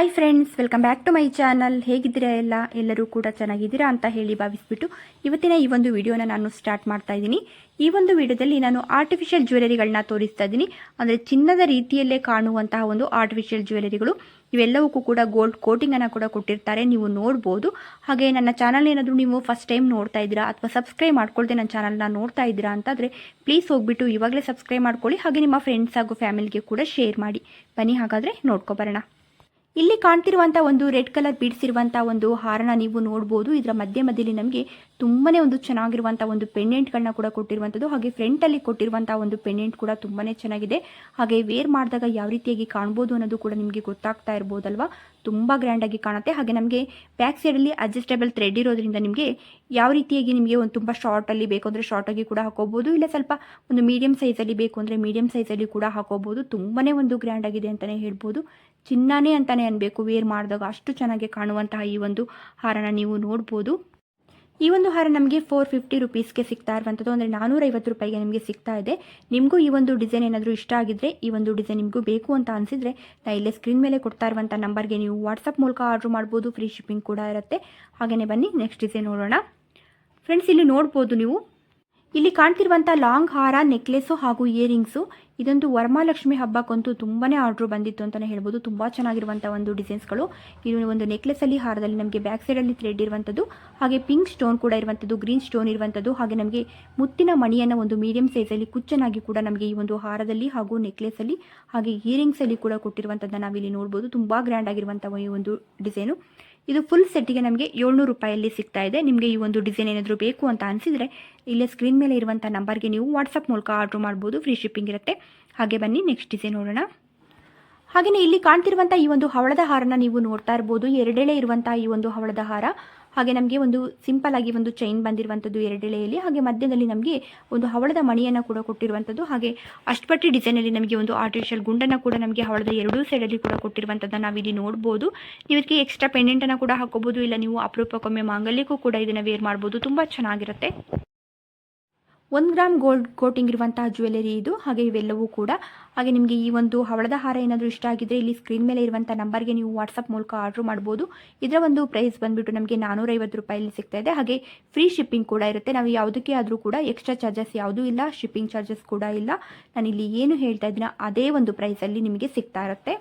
Hi friends welcome back to my channel ಹೇಗಿದ್ದೀರಾ ಎಲ್ಲ? ಎಲ್ಲರೂ ಕೂಡ ಚೆನ್ನಾಗಿದ್ದೀರಾ ಅಂತ ಹೇಳಿ ಭಾವಿಸ್ಬಿಟ್ಟು ಇವತ್ತಿನ ಈ ಒಂದು ವಿಡಿಯೋನ ನಾನು ಸ್ಟಾರ್ಟ್ ಮಾಡ್ತಾ ಇದ್ದೀನಿ. ಈ ಒಂದು ವಿಡಿಯೋದಲ್ಲಿ ನಾನು ಆರ್ಟಿಫಿಷಿಯಲ್ ಜ್ಯುವೆಲರಿಗಳನ್ನ ತೋರಿಸ್ತಾ ಇದ್ದೀನಿ. ಅಂದರೆ ಚಿನ್ನದ ರೀತಿಯಲ್ಲೇ ಕಾಣುವಂತಹ ಒಂದು ಆರ್ಟಿಫಿಷಿಯಲ್ ಜ್ಯುವೆಲರಿಗಳು ಇವೆಲ್ಲವಕ್ಕೂ ಕೂಡ ಗೋಲ್ಡ್ ಕೋಟಿಂಗನ್ನು ಕೂಡ ಕೊಟ್ಟಿರ್ತಾರೆ. ನೀವು ನೋಡ್ಬೋದು. ಹಾಗೆ ನನ್ನ ಚಾನಲ್ ಏನಾದರೂ ನೀವು ಫಸ್ಟ್ ಟೈಮ್ ನೋಡ್ತಾ ಇದ್ದೀರಾ ಅಥವಾ ಸಬ್ಸ್ಕ್ರೈಬ್ ಮಾಡ್ಕೊಳ್ದೆ ನನ್ನ ಚಾನಲ್ನ ನೋಡ್ತಾ ಇದ್ದೀರಾ ಅಂತಂದರೆ ಪ್ಲೀಸ್ ಹೋಗ್ಬಿಟ್ಟು ಇವಾಗಲೇ ಸಬ್ಸ್ಕ್ರೈಬ್ ಮಾಡ್ಕೊಳ್ಳಿ. ಹಾಗೆ ನಿಮ್ಮ ಫ್ರೆಂಡ್ಸ್ ಹಾಗೂ ಫ್ಯಾಮಿಲಿಗೆ ಕೂಡ ಶೇರ್ ಮಾಡಿ. ಬನ್ನಿ ಹಾಗಾದರೆ ನೋಡ್ಕೊಬರೋಣ ಇಲ್ಲಿ ಕಾಣ್ತಿರುವಂಥ ಒಂದು ರೆಡ್ ಕಲರ್ ಬೀಡ್ಸ್ ಇರುವಂಥ ಒಂದು ಹಾರನ ನೀವು ನೋಡ್ಬೋದು. ಇದರ ಮಧ್ಯೆ ಮಧ್ಯದಲ್ಲಿ ನಮಗೆ ತುಂಬಾನೇ ಒಂದು ಚೆನ್ನಾಗಿರುವಂಥ ಒಂದು ಪೆಂಡೆಂಟ್ಗಳನ್ನ ಕೂಡ ಕೊಟ್ಟಿರುವಂಥದ್ದು ಹಾಗೆ ಫ್ರಂಟಲ್ಲಿ ಕೊಟ್ಟಿರುವಂಥ ಒಂದು ಪೆಂಡೆಂಟ್ ಕೂಡ ತುಂಬಾನೇ ಚೆನ್ನಾಗಿದೆ. ಹಾಗೆ ವೇರ್ ಮಾಡಿದಾಗ ಯಾವ ರೀತಿಯಾಗಿ ಕಾಣ್ಬೋದು ಅನ್ನೋದು ಕೂಡ ನಿಮಗೆ ಗೊತ್ತಾಗ್ತಾ ಇರ್ಬೋದಲ್ವಾ? ತುಂಬ ಗ್ರ್ಯಾಂಡಾಗಿ ಕಾಣುತ್ತೆ. ಹಾಗೆ ನಮಗೆ ಬ್ಯಾಕ್ ಸೈಡಲ್ಲಿ ಅಡ್ಜಸ್ಟೇಬಲ್ ಥ್ರೆಡ್ ಇರೋದ್ರಿಂದ ನಿಮಗೆ ಯಾವ ರೀತಿಯಾಗಿ ನಿಮಗೆ ಒಂದು ತುಂಬ ಶಾರ್ಟಲ್ಲಿ ಬೇಕು ಅಂದರೆ ಶಾರ್ಟಾಗಿ ಕೂಡ ಹಾಕೋಬೋದು. ಇಲ್ಲ ಸ್ವಲ್ಪ ಒಂದು ಮೀಡಿಯಮ್ ಸೈಜಲ್ಲಿ ಬೇಕು ಅಂದರೆ ಮೀಡಿಯಮ್ ಸೈಜಲ್ಲಿ ಕೂಡ ಹಾಕೋಬೋದು. ತುಂಬಾನೇ ಒಂದು ಗ್ರ್ಯಾಂಡ್ ಆಗಿದೆ ಅಂತಲೇ ಹೇಳ್ಬೋದು. ಚಿನ್ನನೇ ಅಂತಲೇ ಅನ್ಬೇಕು. ವೇರ್ ಮಾಡಿದಾಗ ಅಷ್ಟು ಚೆನ್ನಾಗಿ ಕಾಣುವಂತಹ ಈ ಒಂದು ಹಾರನ ನೀವು ನೋಡ್ಬೋದು. ಈ ಒಂದು ಹಾರ ನಮಗೆ ಫೋರ್ ಫಿಫ್ಟಿ ರುಪೀಸ್ಗೆ ಸಿಗ್ತಾ ಇರುವಂಥದ್ದು. ಅಂದರೆ ನಾನ್ನೂರೈವತ್ತು ರೂಪಾಯಿಗೆ ನಿಮಗೆ ಸಿಗ್ತಾ ಇದೆ. ನಿಮಗೂ ಈ ಒಂದು ಡಿಸೈನ್ ಏನಾದರೂ ಇಷ್ಟ ಆಗಿದ್ರೆ, ಈ ಒಂದು ಡಿಸೈನ್ ನಿಮಗೂ ಬೇಕು ಅಂತ ಅನಿಸಿದರೆ, ನಾ ಇಲ್ಲೇ ಸ್ಕ್ರೀನ್ ಮೇಲೆ ಕೊಡ್ತಾ ಇರುವಂಥ ನಂಬರ್ಗೆ ನೀವು ವಾಟ್ಸಪ್ ಮೂಲಕ ಆರ್ಡ್ರ್ ಮಾಡ್ಬೋದು. ಫ್ರೀ ಶಿಪ್ಪಿಂಗ್ ಕೂಡ ಇರುತ್ತೆ. ಹಾಗೆಯೇ ಬನ್ನಿ ನೆಕ್ಸ್ಟ್ ಡಿಸೈನ್ ನೋಡೋಣ. ಫ್ರೆಂಡ್ಸ್ ಇಲ್ಲಿ ನೋಡ್ಬೋದು ನೀವು. ಇಲ್ಲಿ ಕಾಣ್ತಿರುವಂಥ ಲಾಂಗ್ ಹಾರ ನೆಕ್ಲೆಸ್ಸು ಹಾಗೂ ಇಯರಿಂಗ್ಸು. ಇದೊಂದು ವರಮಹಾಲಕ್ಷ್ಮಿ ಹಬ್ಬಕ್ಕಂತೂ ತುಂಬಾ ಆರ್ಡ್ರ್ ಬಂದಿತ್ತು ಅಂತಲೇ ಹೇಳ್ಬೋದು. ತುಂಬ ಚೆನ್ನಾಗಿರುವಂಥ ಒಂದು ಡಿಸೈನ್ಸ್ಗಳು. ಇದು ಒಂದು ನೆಕ್ಲೆಸಲ್ಲಿ ಹಾರದಲ್ಲಿ ನಮಗೆ ಬ್ಯಾಕ್ ಸೈಡಲ್ಲಿ ಥ್ರೆಡ್ ಇರುವಂಥದ್ದು ಹಾಗೆ ಪಿಂಕ್ ಸ್ಟೋನ್ ಕೂಡ ಇರುವಂಥದ್ದು ಗ್ರೀನ್ ಸ್ಟೋನ್ ಇರುವಂಥದ್ದು ಹಾಗೆ ನಮಗೆ ಮುತ್ತಿನ ಮಣಿಯನ್ನು ಒಂದು ಮೀಡಿಯಂ ಸೈಜಲ್ಲಿ ಕುಚ್ಚನಾಗಿ ಕೂಡ ನಮಗೆ ಈ ಒಂದು ಹಾರದಲ್ಲಿ ಹಾಗೂ ನೆಕ್ಲೆಸಲ್ಲಿ ಹಾಗೆ ಇಯರಿಂಗ್ಸಲ್ಲಿ ಕೂಡ ಕೊಟ್ಟಿರುವಂಥದ್ದನ್ನು ನಾವಿಲ್ಲಿ ನೋಡ್ಬೋದು. ತುಂಬ ಗ್ರ್ಯಾಂಡ್ ಆಗಿರುವಂಥ ಈ ಒಂದು ಡಿಸೈನು. ಇದು ಫುಲ್ ಸೆಟ್ಟಿಗೆ ನಮಗೆ ಏಳ್ನೂರು ರೂಪಾಯಲ್ಲಿ ಸಿಗ್ತಾ ಇದೆ. ನಿಮಗೆ ಈ ಒಂದು ಡಿಸೈನ್ ಏನಾದರೂ ಬೇಕು ಅಂತ ಅನಿಸಿದರೆ ಇಲ್ಲೇ ಸ್ಕ್ರೀನ್ ಮೇಲೆ ಇರುವಂಥ ನಂಬರ್ಗೆ ನೀವು ವಾಟ್ಸಪ್ ಮೂಲಕ ಆರ್ಡ್ರ್ ಮಾಡ್ಬೋದು. ಫ್ರೀ ಶಿಪ್ಪಿಂಗ್ ಇರುತ್ತೆ. ಹಾಗೆ ಬನ್ನಿ ನೆಕ್ಸ್ಟ್ ಡಿಸೈನ್ ನೋಡೋಣ. ಹಾಗೆಯೇ ಇಲ್ಲಿ ಕಾಣ್ತಿರುವಂತಹ ಈ ಒಂದು ಹವಳದ ಹಾರನ ನೀವು ನೋಡ್ತಾ ಇರ್ಬೋದು. ಎರಡೆಳೆ ಇರುವಂತಹ ಈ ಒಂದು ಹವಳದ ಹಾರ. ಹಾಗೆ ನಮಗೆ ಒಂದು ಸಿಂಪಲ್ ಆಗಿ ಒಂದು ಚೈನ್ ಬಂದಿರುವಂಥದ್ದು ಎರಡೆಳೆಯಲ್ಲಿ. ಹಾಗೆ ಮಧ್ಯದಲ್ಲಿ ನಮಗೆ ಒಂದು ಹವಳದ ಮಣಿಯನ್ನು ಕೂಡ ಕೊಟ್ಟಿರುವಂಥದ್ದು. ಹಾಗೆ ಅಷ್ಟಪಟ್ಟಿ ಡಿಸೈನಲ್ಲಿ ನಮಗೆ ಒಂದು ಆರ್ಟಿಫಿಷಿಯಲ್ ಗುಂಡನ್ನು ಕೂಡ ನಮಗೆ ಹವಳದ ಎರಡೂ ಸೈಡಲ್ಲಿ ಕೂಡ ಕೊಟ್ಟಿರುವಂಥದ್ದನ್ನು ನಾವಿಲ್ಲಿ ನೋಡ್ಬೋದು. ನೀವು ಇದಕ್ಕೆ ಎಕ್ಸ್ಟ್ರಾ ಪೆಂಡೆಂಟನ್ನು ಕೂಡ ಹಾಕೋಬೋದು. ಇಲ್ಲ ನೀವು ಅಪರೂಪಕ್ಕೊಮ್ಮೆ ಮಾಂಗಲ್ಯಕ್ಕೂ ಕೂಡ ಇದನ್ನು ವೇರ್ ಮಾಡ್ಬೋದು. ತುಂಬ ಚೆನ್ನಾಗಿರುತ್ತೆ. ಒಂದು ಗ್ರಾಮ್ ಗೋಲ್ಡ್ ಕೋಟಿಂಗ್ ಇರುವಂತಹ ಜ್ಯುವೆಲರಿ ಇದು. ಹಾಗೆ ಇವೆಲ್ಲವೂ ಕೂಡ. ಹಾಗೆ ನಿಮಗೆ ಈ ಒಂದು ಹವಳದ ಹಾರ ಏನಾದರೂ ಇಷ್ಟ ಆಗಿದ್ದರೆ ಇಲ್ಲಿ ಸ್ಕ್ರೀನ್ ಮೇಲೆ ಇರುವಂಥ ನಂಬರ್ಗೆ ನೀವು ವಾಟ್ಸಪ್ ಮೂಲಕ ಆರ್ಡರ್ ಮಾಡ್ಬೋದು. ಇದರ ಒಂದು ಪ್ರೈಸ್ ಬಂದುಬಿಟ್ಟು ನಮಗೆ ನಾನ್ನೂರೈವತ್ತು ರೂಪಾಯಲ್ಲಿ ಸಿಗ್ತಾ ಇದೆ. ಹಾಗೆ ಫ್ರೀ ಶಿಪ್ಪಿಂಗ್ ಕೂಡ ಇರುತ್ತೆ. ನಾವು ಯಾವುದಕ್ಕೆ ಆದರೂ ಕೂಡ ಎಕ್ಸ್ಟ್ರಾ ಚಾರ್ಜಸ್ ಯಾವುದೂ ಇಲ್ಲ ಶಿಪ್ಪಿಂಗ್ ಚಾರ್ಜಸ್ ಕೂಡ ಇಲ್ಲ. ನಾನಿಲ್ಲಿ ಏನು ಹೇಳ್ತಾ ಇದ್ದೀನೋ ಅದೇ ಒಂದು ಪ್ರೈಸಲ್ಲಿ ನಿಮಗೆ ಸಿಗ್ತಾ ಇರುತ್ತೆ.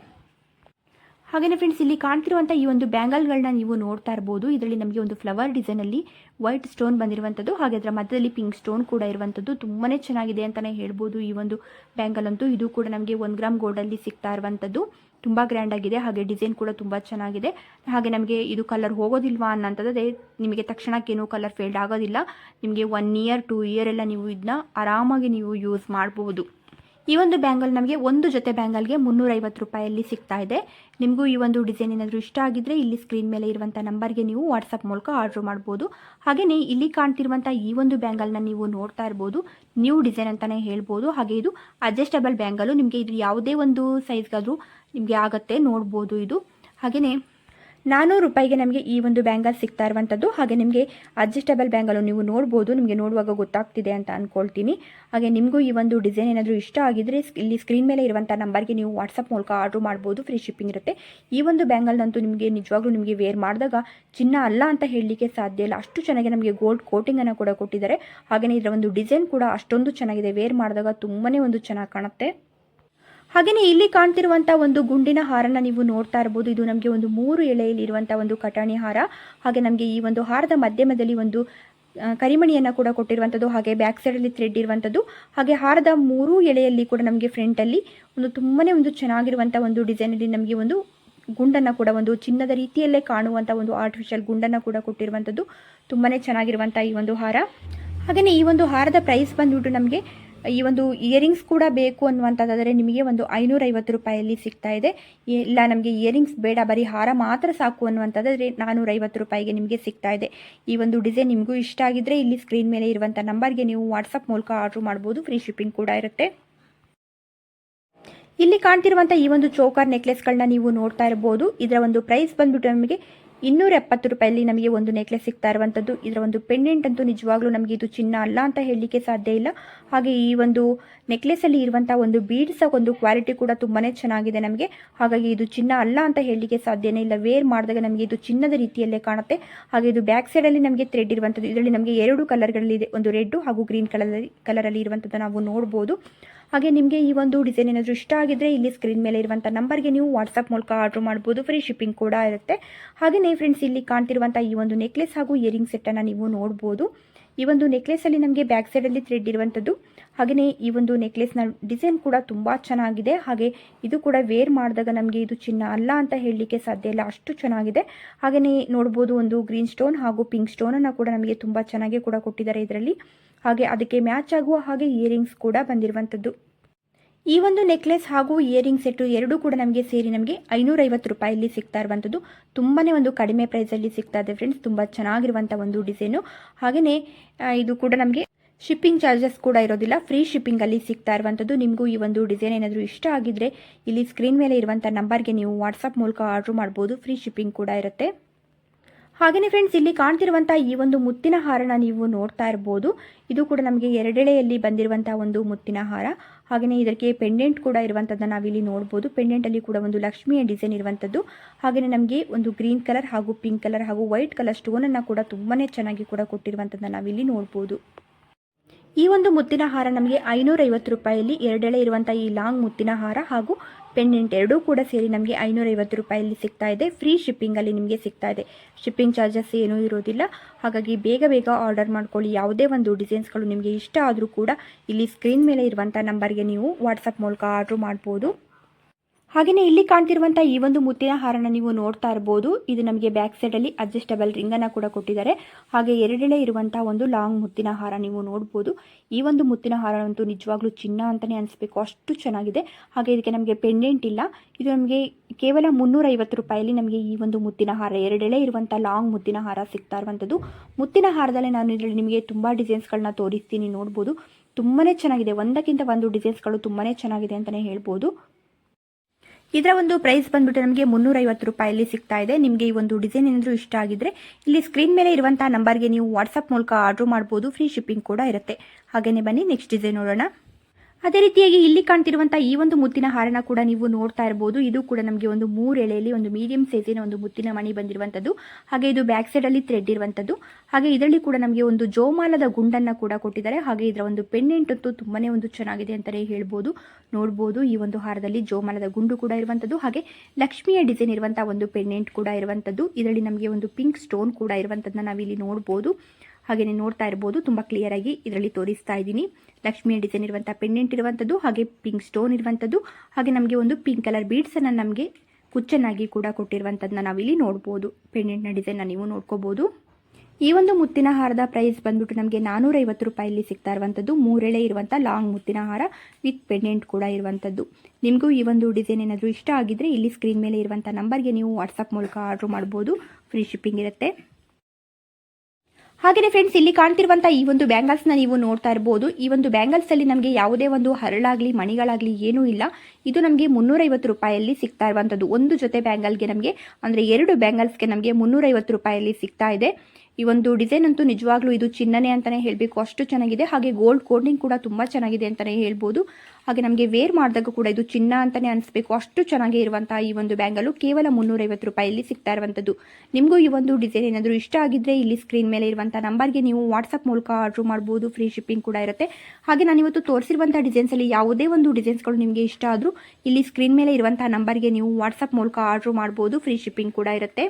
ಹಾಗೆಯೇ ಫ್ರೆಂಡ್ಸ್ ಇಲ್ಲಿ ಕಾಣ್ತಿರುವಂಥ ಈ ಒಂದು ಬ್ಯಾಂಗಲ್ಗಳನ್ನ ನೀವು ನೋಡ್ತಾ ಇರ್ಬೋದು. ಇದರಲ್ಲಿ ನಮಗೆ ಒಂದು ಫ್ಲವರ್ ಡಿಸೈನಲ್ಲಿ ವೈಟ್ ಸ್ಟೋನ್ ಬಂದಿರುವಂಥದ್ದು ಹಾಗೆ ಅದರ ಮಧ್ಯದಲ್ಲಿ ಪಿಂಕ್ ಸ್ಟೋನ್ ಕೂಡ ಇರುವಂಥದ್ದು ತುಂಬಾನೇ ಚೆನ್ನಾಗಿದೆ ಅಂತಲೇ ಹೇಳ್ಬೋದು ಈ ಒಂದು ಬ್ಯಾಂಗಲ್ ಅಂತೂ. ಇದು ಕೂಡ ನಮಗೆ ಒಂದು ಗ್ರಾಮ್ ಗೋಲ್ಡಲ್ಲಿ ಸಿಗ್ತಾ ಇರುವಂಥದ್ದು ತುಂಬ ಗ್ರ್ಯಾಂಡ್ ಆಗಿದೆ, ಹಾಗೆ ಡಿಸೈನ್ ಕೂಡ ತುಂಬ ಚೆನ್ನಾಗಿದೆ. ಹಾಗೆ ನಮಗೆ ಇದು ಕಲರ್ ಹೋಗೋದಿಲ್ವಾ ಅನ್ನೋಂಥದ್ದೇ ನಿಮಗೆ ತಕ್ಷಣಕ್ಕೇನು ಕಲರ್ ಫೇಲ್ಡ್ ಆಗೋದಿಲ್ಲ. ನಿಮಗೆ ಒನ್ ಇಯರ್ ಟೂ ಇಯರ್ ಎಲ್ಲ ನೀವು ಇದನ್ನ ಆರಾಮಾಗಿ ನೀವು ಯೂಸ್ ಮಾಡ್ಬೋದು. ಈ ಒಂದು ಬ್ಯಾಂಗಲ್ ನಮಗೆ ಒಂದು ಜೊತೆ ಬ್ಯಾಂಗಲ್ಗೆ ಮುನ್ನೂರೈವತ್ತು ರೂಪಾಯಲ್ಲಿ ಸಿಗ್ತಾ ಇದೆ. ನಿಮಗೂ ಈ ಒಂದು ಡಿಸೈನ್ ಏನಾದರೂ ಇಷ್ಟ ಆಗಿದ್ದರೆ ಇಲ್ಲಿ ಸ್ಕ್ರೀನ್ ಮೇಲೆ ಇರುವಂಥ ನಂಬರ್ಗೆ ನೀವು ವಾಟ್ಸಪ್ ಮೂಲಕ ಆರ್ಡ್ರ್ ಮಾಡ್ಬೋದು. ಹಾಗೆಯೇ ಇಲ್ಲಿ ಕಾಣ್ತಿರುವಂಥ ಈ ಒಂದು ಬ್ಯಾಂಗಲ್ನ ನೀವು ನೋಡ್ತಾ ಇರ್ಬೋದು. ನ್ಯೂ ಡಿಸೈನ್ ಅಂತಲೇ ಹೇಳ್ಬೋದು. ಹಾಗೆ ಇದು ಅಡ್ಜಸ್ಟಬಲ್ ಬ್ಯಾಂಗಲು ನಿಮಗೆ ಇದು ಯಾವುದೇ ಒಂದು ಸೈಜ್ಗಾದರೂ ನಿಮಗೆ ಆಗುತ್ತೆ, ನೋಡ್ಬೋದು ಇದು. ಹಾಗೆಯೇ ನಾನ್ನೂರು ರೂಪಾಯಿಗೆ ನಮಗೆ ಈ ಒಂದು ಬ್ಯಾಂಗಲ್ ಸಿಗ್ತಾ ಇರುವಂಥದ್ದು ಹಾಗೆ ನಿಮಗೆ ಅಡ್ಜಸ್ಟಬಲ್ ಬ್ಯಾಂಗಲು ನೀವು ನೋಡ್ಬೋದು. ನಿಮಗೆ ನೋಡುವಾಗ ಗೊತ್ತಾಗ್ತಿದೆ ಅಂತ ಅಂದ್ಕೊಳ್ತೀನಿ ಹಾಗೆ ನಿಮಗೂ ಈ ಒಂದು ಡಿಸೈನ್ ಏನಾದರೂ ಇಷ್ಟ ಆಗಿದ್ದರೆ ಇಲ್ಲಿ ಸ್ಕ್ರೀನ್ ಮೇಲೆ ಇರುವಂಥ ನಂಬರ್ಗೆ ನೀವು ವಾಟ್ಸಪ್ ಮೂಲಕ ಆರ್ಡ್ರ್ ಮಾಡ್ಬೋದು. ಫ್ರೀ ಶಿಪ್ಪಿಂಗ್ ಇರುತ್ತೆ. ಈ ಒಂದು ಬ್ಯಾಂಗಲ್ನಂತೂ ನಿಮಗೆ ನಿಜವಾಗ್ಲೂ ನಿಮಗೆ ವೇರ್ ಮಾಡಿದಾಗ ಚಿನ್ನ ಅಲ್ಲ ಅಂತ ಹೇಳಲಿಕ್ಕೆ ಸಾಧ್ಯ ಇಲ್ಲ. ಅಷ್ಟು ಚೆನ್ನಾಗಿ ನಮಗೆ ಗೋಲ್ಡ್ ಕೋಟಿಂಗನ್ನು ಕೂಡ ಕೊಟ್ಟಿದ್ದಾರೆ. ಹಾಗೆಯೇ ಇದರ ಒಂದು ಡಿಸೈನ್ ಕೂಡ ಅಷ್ಟೊಂದು ಚೆನ್ನಾಗಿದೆ. ವೇರ್ ಮಾಡಿದಾಗ ತುಂಬಾ ಒಂದು ಚೆನ್ನಾಗಿ ಕಾಣುತ್ತೆ. ಹಾಗೆಯೇ ಇಲ್ಲಿ ಕಾಣ್ತಿರುವಂತಹ ಒಂದು ಗುಂಡಿನ ಹಾರನ ನೀವು ನೋಡ್ತಾ ಇರಬಹುದು ಇದು ನಮಗೆ ಒಂದು ಮೂರು ಎಳೆಯಲ್ಲಿ ಇರುವಂತಹ ಒಂದು ಕಟಾಣಿ ಹಾರ. ಹಾಗೆ ನಮಗೆ ಈ ಒಂದು ಹಾರದ ಮಧ್ಯಮದಲ್ಲಿ ಒಂದು ಕರಿಮಣಿಯನ್ನ ಕೂಡ ಕೊಟ್ಟಿರುವಂಥದ್ದು ಹಾಗೆ ಬ್ಯಾಕ್ ಸೈಡಲ್ಲಿ ಥ್ರೆಡ್ ಇರುವಂಥದ್ದು ಹಾಗೆ ಹಾರದ ಮೂರು ಎಳೆಯಲ್ಲಿ ಕೂಡ ನಮಗೆ ಫ್ರಂಟಲ್ಲಿ ಒಂದು ತುಂಬಾನೇ ಒಂದು ಚೆನ್ನಾಗಿರುವಂಥ ಒಂದು ಡಿಸೈನಲ್ಲಿ ನಮಗೆ ಒಂದು ಗುಂಡನ್ನು ಕೂಡ ಒಂದು ಚಿನ್ನದ ರೀತಿಯಲ್ಲೇ ಕಾಣುವಂಥ ಒಂದು ಆರ್ಟಿಫಿಷಿಯಲ್ ಗುಂಡನ್ನು ಕೂಡ ಕೊಟ್ಟಿರುವಂಥದ್ದು ತುಂಬಾ ಚೆನ್ನಾಗಿರುವಂಥ ಈ ಒಂದು ಹಾರ. ಹಾಗೆಯೇ ಈ ಒಂದು ಹಾರದ ಪ್ರೈಸ್ ಬಂದ್ಬಿಟ್ಟು ನಮಗೆ ಈ ಒಂದು ಇಯರಿಂಗ್ಸ್ ಕೂಡ ಬೇಕು ಅನ್ನುವಂಥದ್ದಾದರೆ ನಿಮಗೆ ಒಂದು ಐನೂರೈವತ್ತು ರೂಪಾಯಲ್ಲಿ ಸಿಗ್ತಾ ಇದೆ. ಇಲ್ಲ, ನಮಗೆ ಇಯರಿಂಗ್ಸ್ ಬೇಡ, ಬರೀ ಹಾರ ಮಾತ್ರ ಸಾಕು ಅನ್ನುವಂಥದ್ದಾದರೆ ನಾನ್ನೂರೈವತ್ತು ರೂಪಾಯಿಗೆ ನಿಮಗೆ ಸಿಗ್ತಾ ಇದೆ. ಈ ಒಂದು ಡಿಸೈನ್ ನಿಮಗೂ ಇಷ್ಟ ಆಗಿದ್ದರೆ ಇಲ್ಲಿ ಸ್ಕ್ರೀನ್ ಮೇಲೆ ಇರುವಂಥ ನಂಬರ್ಗೆ ನೀವು ವಾಟ್ಸಪ್ ಮೂಲಕ ಆರ್ಡ್ರ್ ಮಾಡ್ಬೋದು ಫ್ರೀ ಶಿಪ್ಪಿಂಗ್ ಕೂಡ ಇರುತ್ತೆ. ಇಲ್ಲಿ ಕಾಣ್ತಿರುವಂಥ ಈ ಒಂದು ಚೋಕರ್ ನೆಕ್ಲೆಸ್ಗಳನ್ನ ನೀವು ನೋಡ್ತಾ ಇರ್ಬೋದು. ಇದರ ಒಂದು ಪ್ರೈಸ್ ಬಂದ್ಬಿಟ್ಟು ನಮಗೆ ಇನ್ನೂರ ಎಪ್ಪತ್ತು ರೂಪಾಯಲ್ಲಿ ನಮಗೆ ಒಂದು ನೆಕ್ಲೆಸ್ ಸಿಗ್ತಾ ಇರುವಂಥದ್ದು ಇದರ ಒಂದು ಪೆಂಡೆಂಟ್ ಅಂತೂ ನಿಜವಾಗ್ಲೂ ನಮಗೆ ಇದು ಚಿನ್ನ ಅಲ್ಲ ಅಂತ ಹೇಳಲಿಕ್ಕೆ ಸಾಧ್ಯ ಇಲ್ಲ. ಹಾಗೆ ಈ ಒಂದು ನೆಕ್ಲೆಸಲ್ಲಿ ಇರುವಂಥ ಒಂದು ಬೀಡ್ಸ್ ಒಂದು ಕ್ವಾಲಿಟಿ ಕೂಡ ತುಂಬಾ ಚೆನ್ನಾಗಿದೆ ನಮಗೆ. ಹಾಗಾಗಿ ಇದು ಚಿನ್ನ ಅಲ್ಲ ಅಂತ ಹೇಳಲಿಕ್ಕೆ ಸಾಧ್ಯನೇ ಇಲ್ಲ. ವೇರ್ ಮಾಡಿದಾಗ ನಮಗೆ ಇದು ಚಿನ್ನದ ರೀತಿಯಲ್ಲೇ ಕಾಣುತ್ತೆ. ಹಾಗೆ ಇದು ಬ್ಯಾಕ್ ಸೈಡಲ್ಲಿ ನಮಗೆ ಥ್ರೆಡ್ ಇರುವಂಥದ್ದು ಇದರಲ್ಲಿ ನಮಗೆ ಎರಡು ಕಲರ್ಗಳಿದೆ ಒಂದು ರೆಡ್ ಹಾಗೂ ಗ್ರೀನ್ ಕಲರ್ ಕಲರಲ್ಲಿ ಇರುವಂಥದ್ದು ನಾವು ನೋಡ್ಬೋದು. ಹಾಗೆ ನಿಮಗೆ ಈ ಒಂದು ಡಿಸೈನ್ ಏನಾದರೂ ಇಷ್ಟ ಆಗಿದ್ರೆ ಇಲ್ಲಿ ಸ್ಕ್ರೀನ್ ಮೇಲೆ ಇರುವಂಥ ನಂಬರ್ಗೆ ನೀವು ವಾಟ್ಸಪ್ ಮೂಲಕ ಆರ್ಡರ್ ಮಾಡ್ಬೋದು. ಫ್ರೀ ಶಿಪ್ಪಿಂಗ್ ಕೂಡ ಇರುತ್ತೆ. ಹಾಗೆಯೇ ಫ್ರೆಂಡ್ಸ್ ಇಲ್ಲಿ ಕಾಣ್ತಿರುವಂಥ ಈ ಒಂದು ನೆಕ್ಲೆಸ್ ಹಾಗೂ ಇಯರಿಂಗ್ ಸೆಟ್ಟನ್ನು ನೀವು ನೋಡ್ಬೋದು. ಈ ಒಂದು ನೆಕ್ಲೆಸಲ್ಲಿ ನಮಗೆ ಬ್ಯಾಕ್ ಸೈಡಲ್ಲಿ ಥ್ರೆಡ್ ಇರುವಂಥದ್ದು ಹಾಗೆಯೇ ಈ ಒಂದು ನೆಕ್ಲೆಸ್ನ ಡಿಸೈನ್ ಕೂಡ ತುಂಬ ಚೆನ್ನಾಗಿದೆ. ಹಾಗೆ ಇದು ಕೂಡ ವೇರ್ ಮಾಡಿದಾಗ ನಮಗೆ ಇದು ಚಿನ್ನ ಅಲ್ಲ ಅಂತ ಹೇಳಲಿಕ್ಕೆ ಸಾಧ್ಯ ಇಲ್ಲ. ಅಷ್ಟು ಚೆನ್ನಾಗಿದೆ. ಹಾಗೆಯೇ ನೋಡ್ಬೋದು ಒಂದು ಗ್ರೀನ್ ಸ್ಟೋನ್ ಹಾಗೂ ಪಿಂಕ್ ಸ್ಟೋನನ್ನು ಕೂಡ ನಮಗೆ ತುಂಬ ಚೆನ್ನಾಗಿ ಕೂಡ ಕೊಟ್ಟಿದ್ದಾರೆ ಇದರಲ್ಲಿ. ಹಾಗೆ ಅದಕ್ಕೆ ಮ್ಯಾಚ್ ಆಗುವ ಹಾಗೆ ಇಯರಿಂಗ್ಸ್ ಕೂಡ ಬಂದಿರುವಂಥದ್ದು. ಈ ಒಂದು ನೆಕ್ಲೆಸ್ ಹಾಗೂ ಇಯರಿಂಗ್ ಸೆಟ್ಟು ಎರಡೂ ಕೂಡ ನಮಗೆ ಸೇರಿ ನಮಗೆ ಐನೂರೈವತ್ತು ರೂಪಾಯಲ್ಲಿ ಸಿಗ್ತಾ ಇರುವಂಥದ್ದು. ತುಂಬಾ ಒಂದು ಕಡಿಮೆ ಪ್ರೈಸಲ್ಲಿ ಸಿಗ್ತಾ ಇದೆ ಫ್ರೆಂಡ್ಸ್ ತುಂಬ ಚೆನ್ನಾಗಿರುವಂಥ ಒಂದು ಡಿಸೈನು ಹಾಗೆಯೇ ಇದು ಕೂಡ ನಮಗೆ ಶಿಪ್ಪಿಂಗ್ ಚಾರ್ಜಸ್ ಕೂಡ ಇರೋದಿಲ್ಲ. ಫ್ರೀ ಶಿಪ್ಪಿಂಗಲ್ಲಿ ಸಿಗ್ತಾ ಇರುವಂಥದ್ದು. ನಿಮಗೂ ಈ ಒಂದು ಡಿಸೈನ್ ಏನಾದರೂ ಇಷ್ಟ ಆಗಿದ್ದರೆ ಇಲ್ಲಿ ಸ್ಕ್ರೀನ್ ಮೇಲೆ ಇರುವಂಥ ನಂಬರ್ಗೆ ನೀವು ವಾಟ್ಸಪ್ ಮೂಲಕ ಆರ್ಡ್ರ್ ಮಾಡ್ಬೋದು. ಫ್ರೀ ಶಿಪ್ಪಿಂಗ್ ಕೂಡ ಇರುತ್ತೆ. ಹಾಗೆಯೇ ಫ್ರೆಂಡ್ಸ್ ಇಲ್ಲಿ ಕಾಣ್ತಿರುವಂತಹ ಈ ಒಂದು ಮುತ್ತಿನ ಹಾರನ ನೀವು ನೋಡ್ತಾ ಇರಬಹುದು ಇದು ಕೂಡ ನಮಗೆ ಎರಡೆಳೆಯಲ್ಲಿ ಬಂದಿರುವಂಥ ಒಂದು ಮುತ್ತಿನ ಹಾರ. ಹಾಗೆಯೇ ಇದಕ್ಕೆ ಪೆಂಡೆಂಟ್ ಕೂಡ ಇರುವಂಥದ್ದನ್ನು ನಾವಿಲ್ಲಿ ಪೆಂಡೆಂಟ್ ಅಲ್ಲಿ ಕೂಡ ಒಂದು ಲಕ್ಷ್ಮಿಯ ಡಿಸೈನ್ ಇರುವಂತದ್ದು. ಹಾಗೆಯೇ ನಮಗೆ ಒಂದು ಗ್ರೀನ್ ಕಲರ್ ಹಾಗೂ ಪಿಂಕ್ ಕಲರ್ ಹಾಗೂ ವೈಟ್ ಕಲರ್ ಸ್ಟೋನ್ ಅನ್ನ ಕೂಡ ತುಂಬಾನೇ ಚೆನ್ನಾಗಿ ಕೂಡ ಕೊಟ್ಟಿರುವಂಥದ್ದನ್ನು ನಾವಿಲ್ಲಿ ನೋಡ್ಬೋದು. ಈ ಒಂದು ಮುತ್ತಿನ ಹಾರ ನಮಗೆ ಐನೂರೈವತ್ತು ರೂಪಾಯಲ್ಲಿ ಎರಡೆಳೆ ಇರುವಂಥ ಈ ಲಾಂಗ್ ಮುತ್ತಿನ ಹಾರ ಹಾಗೂ ಪೆಂಡೆಂಟ್ ಎರಡೂ ಕೂಡ ಸೇರಿ ನಮಗೆ ಐನೂರೈವತ್ತು ರೂಪಾಯಲ್ಲಿ ಸಿಗ್ತಾ ಇದೆ. ಫ್ರೀ ಶಿಪ್ಪಿಂಗಲ್ಲಿ ನಿಮಗೆ ಸಿಗ್ತಾ ಇದೆ. ಶಿಪ್ಪಿಂಗ್ ಚಾರ್ಜಸ್ ಏನೂ ಇರೋದಿಲ್ಲ. ಹಾಗಾಗಿ ಬೇಗ ಬೇಗ ಆರ್ಡರ್ ಮಾಡ್ಕೊಳ್ಳಿ. ಯಾವುದೇ ಒಂದು ಡಿಸೈನ್ಸ್ಗಳು ನಿಮಗೆ ಇಷ್ಟ ಆದರೂ ಕೂಡ ಇಲ್ಲಿ ಸ್ಕ್ರೀನ್ ಮೇಲೆ ಇರುವಂಥ ನಂಬರ್ಗೆ ನೀವು ವಾಟ್ಸಪ್ ಮೂಲಕ ಆರ್ಡ್ರ್ ಮಾಡ್ಬೋದು. ಹಾಗೆಯೇ ಇಲ್ಲಿ ಕಾಣ್ತಿರುವಂಥ ಈ ಒಂದು ಮುತ್ತಿನ ಹಾರನ ನೀವು ನೋಡ್ತಾ ಇರ್ಬೋದು. ಇದು ನಮಗೆ ಬ್ಯಾಕ್ ಸೈಡಲ್ಲಿ ಅಡ್ಜಸ್ಟಬಲ್ ರಿಂಗನ್ನು ಕೂಡ ಕೊಟ್ಟಿದ್ದಾರೆ. ಹಾಗೆ ಎರಡೆಳೆ ಇರುವಂಥ ಒಂದು ಲಾಂಗ್ ಮುತ್ತಿನ ಹಾರ ನೀವು ನೋಡ್ಬೋದು. ಈ ಒಂದು ಮುತ್ತಿನ ಹಾರ ನಿಜವಾಗ್ಲೂ ಚಿನ್ನ ಅಂತಲೇ ಅನಿಸ್ಬೇಕು. ಅಷ್ಟು ಚೆನ್ನಾಗಿದೆ. ಹಾಗೆ ಇದಕ್ಕೆ ನಮಗೆ ಪೆಂಡೆಂಟ್ ಇಲ್ಲ. ಇದು ನಮಗೆ ಕೇವಲ ಮುನ್ನೂರೈವತ್ತು ರೂಪಾಯಲ್ಲಿ ನಮಗೆ ಈ ಒಂದು ಮುತ್ತಿನ ಹಾರ, ಎರಡೆಳೆ ಇರುವಂಥ ಲಾಂಗ್ ಮುತ್ತಿನ ಹಾರ ಸಿಗ್ತಾ ಇರುವಂಥದ್ದು. ಮುತ್ತಿನ ಹಾರದಲ್ಲಿ ನಾನು ಇದರಲ್ಲಿ ನಿಮಗೆ ತುಂಬ ಡಿಸೈನ್ಸ್ಗಳನ್ನ ತೋರಿಸ್ತೀನಿ ನೋಡ್ಬೋದು. ತುಂಬಾ ಚೆನ್ನಾಗಿದೆ. ಒಂದಕ್ಕಿಂತ ಒಂದು ಡಿಸೈನ್ಸ್ಗಳು ತುಂಬಾ ಚೆನ್ನಾಗಿದೆ ಅಂತಲೇ ಹೇಳ್ಬೋದು. ಇದರ ಒಂದು ಪ್ರೈಸ್ ಬಂದ್ಬಿಟ್ಟು ನಮಗೆ ಮುನ್ನೂರೈವತ್ತು ರೂಪಾಯಲ್ಲಿ ಸಿಗ್ತಾ ಇದೆ. ನಿಮಗೆ ಈ ಒಂದು ಡಿಸೈನ್ ಏನಾದರೂ ಇಷ್ಟ ಆಗಿದ್ರೆ ಇಲ್ಲಿ ಸ್ಕ್ರೀನ್ ಮೇಲೆ ಇರುವಂತಹ ನಂಬರ್ಗೆ ನೀವು ವಾಟ್ಸಪ್ ಮೂಲಕ ಆರ್ಡರ್ ಮಾಡಬಹುದು ಫ್ರೀ ಶಿಪ್ಪಿಂಗ್ ಕೂಡ ಇರುತ್ತೆ. ಹಾಗೆಯೇ ಬನ್ನಿ ನೆಕ್ಸ್ಟ್ ಡಿಸೈನ್ ನೋಡೋಣ. ಅದೇ ರೀತಿಯಾಗಿ ಇಲ್ಲಿ ಕಾಣ್ತಿರುವಂತಹ ಈ ಒಂದು ಮುತ್ತಿನ ಹಾರನ ಕೂಡ ನೀವು ನೋಡ್ತಾ ಇರಬಹುದು ಇದು ಕೂಡ ನಮಗೆ ಒಂದು ಮೂರು ಎಳೆಯಲ್ಲಿ ಒಂದು ಮೀಡಿಯಂ ಸೈಜಿನ ಒಂದು ಮುತ್ತಿನ ಮಣಿ ಬಂದಿರುವಂತದ್ದು. ಹಾಗೆ ಇದು ಬ್ಯಾಕ್ ಸೈಡ್ ಅಲ್ಲಿ ಥ್ರೆಡ್ ಇರುವಂತದ್ದು. ಹಾಗೆ ಇದರಲ್ಲಿ ಕೂಡ ನಮಗೆ ಒಂದು ಜೋಮಾಲದ ಗುಂಡನ್ನ ಕೂಡ ಕೊಟ್ಟಿದ್ದಾರೆ. ಹಾಗೆ ಇದರ ಒಂದು ಪೆಂಡೆಂಟ್ ಅಂತೂ ತುಂಬಾನೇ ಒಂದು ಚೆನ್ನಾಗಿದೆ ಅಂತಲೇ ಹೇಳ್ಬೋದು. ನೋಡಬಹುದು ಈ ಒಂದು ಹಾರದಲ್ಲಿ ಜೋಮಾಲದ ಗುಂಡು ಕೂಡ ಇರುವಂತದ್ದು. ಹಾಗೆ ಲಕ್ಷ್ಮಿಯ ಡಿಸೈನ್ ಇರುವಂತಹ ಒಂದು ಪೆಂಡೆಂಟ್ ಕೂಡ ಇರುವಂತದ್ದು. ಇದರಲ್ಲಿ ನಮಗೆ ಒಂದು ಪಿಂಕ್ ಸ್ಟೋನ್ ಕೂಡ ಇರುವಂಥದ್ದನ್ನ ನಾವಿಲ್ಲಿ ನೋಡ್ಬೋದು. ಹಾಗೆಯೇ ನೋಡ್ತಾ ಇರ್ಬೋದು. ತುಂಬ ಕ್ಲಿಯರಾಗಿ ಇದರಲ್ಲಿ ತೋರಿಸ್ತಾ ಇದ್ದೀನಿ. ಲಕ್ಷ್ಮಿಯ ಡಿಸೈನ್ ಇರುವಂಥ ಪೆಂಡೆಂಟ್ ಇರುವಂಥದ್ದು ಹಾಗೆ ಪಿಂಕ್ ಸ್ಟೋನ್ ಇರುವಂಥದ್ದು ಹಾಗೆ ನಮಗೆ ಒಂದು ಪಿಂಕ್ ಕಲರ್ ಬೀಡ್ಸನ್ನು ನಮಗೆ ಕುಚ್ಚನ್ನಾಗಿ ಕೂಡ ಕೊಟ್ಟಿರುವಂಥದ್ದನ್ನ ನಾವಿಲ್ಲಿ ನೋಡ್ಬೋದು. ಪೆಂಡೆಂಟ್ನ ಡಿಸೈನ್ನ ನೀವು ನೋಡ್ಕೋಬೋದು. ಈ ಒಂದು ಮುತ್ತಿನ ಹಾರದ ಪ್ರೈಸ್ ಬಂದ್ಬಿಟ್ಟು ನಮಗೆ ನಾನೂರೈವತ್ತು ರೂಪಾಯಲ್ಲಿ ಸಿಗ್ತಾ ಇರುವಂಥದ್ದು ಮೂರೆಳೆ ಇರುವಂಥ ಲಾಂಗ್ ಮುತ್ತಿನ ಹಾರ ವಿತ್ ಪೆಂಡೆಂಟ್ ಕೂಡ ಇರುವಂಥದ್ದು ನಿಮಗೂ ಈ ಒಂದು ಡಿಸೈನ್ ಏನಾದರೂ ಇಷ್ಟ ಆಗಿದ್ರೆ ಇಲ್ಲಿ ಸ್ಕ್ರೀನ್ ಮೇಲೆ ಇರುವಂಥ ನಂಬರ್ಗೆ ನೀವು ವಾಟ್ಸಪ್ ಮೂಲಕ ಆರ್ಡ್ರ್ ಮಾಡ್ಬೋದು. ಫ್ರೀ ಶಿಪ್ಪಿಂಗ್ ಇರುತ್ತೆ. ಹಾಗೆಯೇ ಫ್ರೆಂಡ್ಸ್ ಇಲ್ಲಿ ಕಾಣ್ತಿರುವಂಥ ಈ ಒಂದು ಬ್ಯಾಂಗಲ್ಸ್ನ ನೀವು ನೋಡ್ತಾ ಇರಬಹುದು ಈ ಒಂದು ಬ್ಯಾಂಗಲ್ಸ್ ಅಲ್ಲಿ ನಮಗೆ ಯಾವುದೇ ಒಂದು ಹರಳಾಗ್ಲಿ, ಮಣಿಗಳಾಗ್ಲಿ ಏನೂ ಇಲ್ಲ. ಇದು ನಮಗೆ ಮುನ್ನೂರೈವತ್ತು ರೂಪಾಯಲ್ಲಿ ಸಿಗ್ತಾ ಇರುವಂತದ್ದು. ಒಂದು ಜೊತೆ ಬ್ಯಾಂಗಲ್ಗೆ ನಮಗೆ, ಅಂದ್ರೆ ಎರಡು ಬ್ಯಾಂಗಲ್ಸ್ಗೆ ನಮಗೆ ಮುನ್ನೂರೈವತ್ತು ರೂಪಾಯಲ್ಲಿ ಸಿಗ್ತಾ ಇದೆ. ಈ ಒಂದು ಡಿಸೈನ್ ಅಂತೂ ನಿಜವಾಗ್ಲೂ ಇದು ಚಿನ್ನನೆ ಅಂತಲೇ ಹೇಳಬೇಕು. ಅಷ್ಟು ಚೆನ್ನಾಗಿದೆ. ಹಾಗೆ ಗೋಲ್ಡ್ ಕೋಟಿಂಗ್ ಕೂಡ ತುಂಬ ಚೆನ್ನಾಗಿದೆ ಅಂತಲೇ ಹೇಳ್ಬೋದು. ಹಾಗೆ ನಮಗೆ ವೇರ್ ಮಾಡಿದಾಗ ಕೂಡ ಇದು ಚಿನ್ನ ಅಂತಲೇ ಅನಿಸ್ಬೇಕು. ಅಷ್ಟು ಚೆನ್ನಾಗಿ ಇರುವಂತಹ ಈ ಒಂದು ಬ್ಯಾಂಗಲು ಕೇವಲ ಮುನ್ನೂರೈವತ್ತು ರೂಪಾಯಲ್ಲಿ ಸಿಗ್ತಾ ಇರುವಂಥದ್ದು. ನಿಮಗೂ ಈ ಒಂದು ಡಿಸೈನ್ ಏನಾದರೂ ಇಷ್ಟ ಆಗಿದ್ರೆ ಇಲ್ಲಿ ಸ್ಕ್ರೀನ್ ಮೇಲೆ ಇರುವಂಥ ನಂಬರ್ಗೆ ನೀವು ವಾಟ್ಸಪ್ ಮೂಲಕ ಆರ್ಡ್ರ್ ಮಾಡ್ಬೋದು. ಫ್ರೀ ಶಿಪ್ಪಿಂಗ್ ಕೂಡ ಇರುತ್ತೆ. ಹಾಗೆ ನಾನು ಇವತ್ತು ತೋರಿಸಿರುವಂಥ ಡಿಸೈನ್ಸಲ್ಲಿ ಯಾವುದೇ ಒಂದು ಡಿಸೈನ್ಸ್ಗಳು ನಿಮಗೆ ಇಷ್ಟ ಆದರೂ ಇಲ್ಲಿ ಸ್ಕ್ರೀನ್ ಮೇಲೆ ಇರುವಂಥ ನಂಬರ್ಗೆ ನೀವು ವಾಟ್ಸಪ್ ಮೂಲಕ ಆರ್ಡ್ರ್ ಮಾಡ್ಬೋದು. ಫ್ರೀ ಶಿಪ್ಪಿಂಗ್ ಕೂಡ ಇರುತ್ತೆ.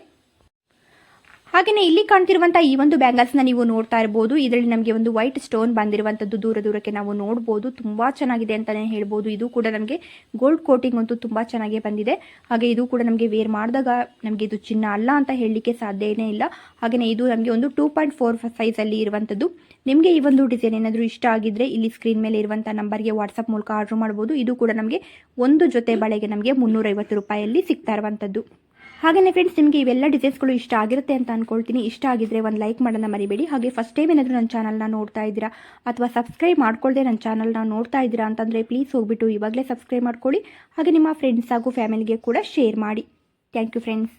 ಹಾಗೆಯೇ ಇಲ್ಲಿ ಕಾಣ್ತಿರುವಂತಹ ಈ ಒಂದು ಬ್ಯಾಂಗಲ್ಸ್ನ ನೀವು ನೋಡ್ತಾ ಇರಬಹುದು ಇದರಲ್ಲಿ ನಮಗೆ ಒಂದು ವೈಟ್ ಸ್ಟೋನ್ ಬಂದಿರುವಂತದ್ದು ದೂರ ದೂರಕ್ಕೆ ನಾವು ನೋಡಬಹುದು ತುಂಬಾ ಚೆನ್ನಾಗಿದೆ ಅಂತಾನೆ ಹೇಳ್ಬೋದು. ಇದು ಕೂಡ ನಮಗೆ ಗೋಲ್ಡ್ ಕೋಟಿಂಗ್ ಅಂತೂ ತುಂಬಾ ಚೆನ್ನಾಗಿ ಬಂದಿದೆ. ಹಾಗೆ ಇದು ಕೂಡ ನಮಗೆ ವೇರ್ ಮಾಡಿದಾಗ ನಮಗೆ ಇದು ಚಿನ್ನ ಅಲ್ಲ ಅಂತ ಹೇಳಲಿಕ್ಕೆ ಸಾಧ್ಯನೇ ಇಲ್ಲ. ಹಾಗೆಯೇ ಇದು ನಮಗೆ ಒಂದು ಟೂ ಪಾಯಿಂಟ್ ಫೋರ್ ಸೈಜ್ ಅಲ್ಲಿ ಇರುವಂತದ್ದು ನಿಮಗೆ ಈ ಒಂದು ಡಿಸೈನ್ ಏನಾದರೂ ಇಷ್ಟ ಆಗಿದ್ರೆ ಇಲ್ಲಿ ಸ್ಕ್ರೀನ್ ಮೇಲೆ ಇರುವಂಥ ನಂಬರ್ಗೆ ವಾಟ್ಸಪ್ ಮೂಲಕ ಆರ್ಡರ್ ಮಾಡಬಹುದು ಇದು ಕೂಡ ನಮಗೆ ಒಂದು ಜೊತೆ ಬಳೆಗೆ ನಮಗೆ ಮುನ್ನೂರೈವತ್ತು ರೂಪಾಯಲ್ಲಿ ಸಿಗ್ತಾ ಇರುವಂಥದ್ದು. ಹಾಗೆಯೇ ಫ್ರೆಂಡ್ಸ್ ನಿಮಗೆ ಇವೆಲ್ಲ ಡಿಸೈನ್ಸ್ಗಳು ಇಷ್ಟ ಆಗಿರುತ್ತೆ ಅಂತ ಅನ್ಕೊಳ್ತೀನಿ. ಇಷ್ಟ ಆಗಿದ್ರೆ ಒಂದು ಲೈಕ್ ಮಾಡೋಣ ಮರಿಬೇಡಿ. ಹಾಗೆ ಫಸ್ಟ್ ಟೈಮ್ ಏನಾದರೂ ನನ್ನ ಚಾನಲ್ನ ನೋಡ್ತಾ ಇದ್ದೀರಾ ಅಥವಾ ಸಬ್ಸ್ಕ್ರೈಬ್ ಮಾಡ್ಕೊಳ್ಳದೆ ನನ್ನ ಚಾನಲ್ನ ನೋಡ್ತಾ ಇದ್ದೀರಾ ಅಂತಂದರೆ ಪ್ಲೀಸ್ ಹೋಗ್ಬಿಟ್ಟು ಇವಾಗಲೇ ಸಬ್ಸ್ಕ್ರೈಬ್ ಮಾಡ್ಕೊಳ್ಳಿ. ಹಾಗೆ ನಿಮ್ಮ ಫ್ರೆಂಡ್ಸ್ ಹಾಗೂ ಫ್ಯಾಮಿಲಿಗೆ ಕೂಡ ಶೇರ್ ಮಾಡಿ. Thank you friends